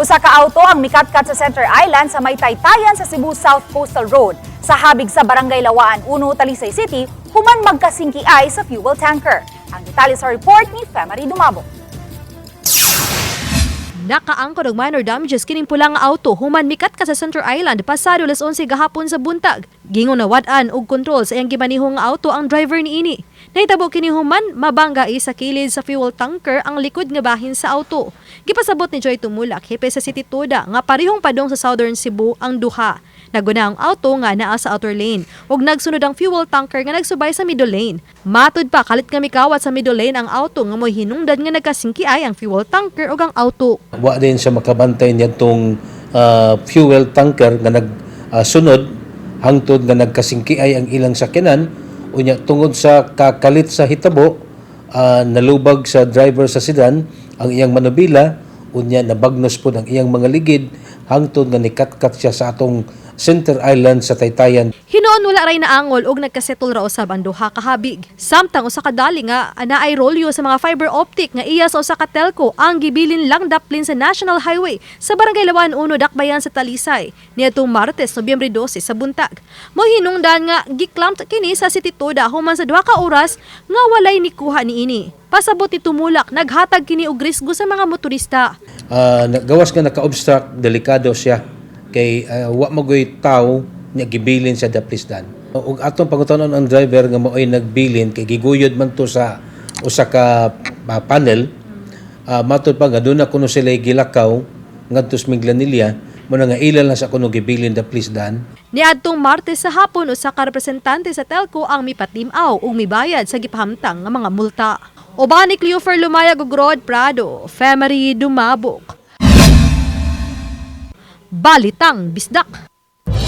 Usa ka auto ang mikatkat sa Center Island sa may taytayan sa Cebu South Coastal Road sa habig sa Barangay Lawaan 1, Talisay City, human magkasingki ay sa fuel tanker. Ang detalye sa report ni Femari Dumabo. Nakaangkod og minor damages kining pulang auto human mikat ka sa Center Island pasado las 11 gahapon sa buntag. Gingon na wad-an og kontrol sa iyang gimanihong auto ang driver niini. Nahitabo kini human mabangga sa kilid sa fuel tanker ang likod nga bahin sa auto. Gipasabot ni Joy Tumulak, hepe sa City Toda, nga parehong padong sa Southern Cebu ang duha. Naguna ang auto nga naa sa outer lane ug nagsunod ang fuel tanker nga nagsubay sa middle lane. Matud pa kalit nga mikawat sa middle lane ang auto nga mo'y hinungdan nga nagkasingki ay ang fuel tanker ug ang auto. wa din siya makabantay niya tong fuel tanker nga nagsunod hangtod nga nagkasingkiay ang ilang sakyanan unya tungod sa kakalit sa hitabo ah, nalubag sa driver sa sedan ang iyang manubila unya nabagnos pod ang iyang mga ligid hangtod nga nikatkat siya sa atong Center Island sa Taytayan Hinoon wala ray naangol og nagkasettle ra usab ang duha ka habig. Samtang usa ka dali nga ana ay rolyo sa mga fiber optic nga iya sa usa ka telco ang gibilin lang daplin sa National Highway sa Barangay Lawan 1 Dakbayan sa Talisay niadtong Martes, Nobyembre 12 sa buntag. Mo hinungdan nga giklamp kini sa City Toda human sa duha ka oras nga walay nikuha niini. Pasabot ni tumulak naghatag kini og risgo sa mga motorista. Ah, gawas nga naka-obstruct delikado siya kay ah, wa magoy tawo nya gibilin sa daplisdan ug atong pangutanon ang driver nga maoy nagbilin kay giguyod man to sa usa ka ah, panel. Uh, matod pa nga doon na kuno sila gilakaw ngadto sa Miglanilla mo na nga ilal na sa kuno gibilin daplisdan Niadtong Martes sa hapon usa ka representante sa telco ang mipatimaw ug mibayad sa gipahamtang nga mga multa. Oban ni Cleofer Lumayag ug Rod Prado, Femery Dumabok. Balitang Bisdak.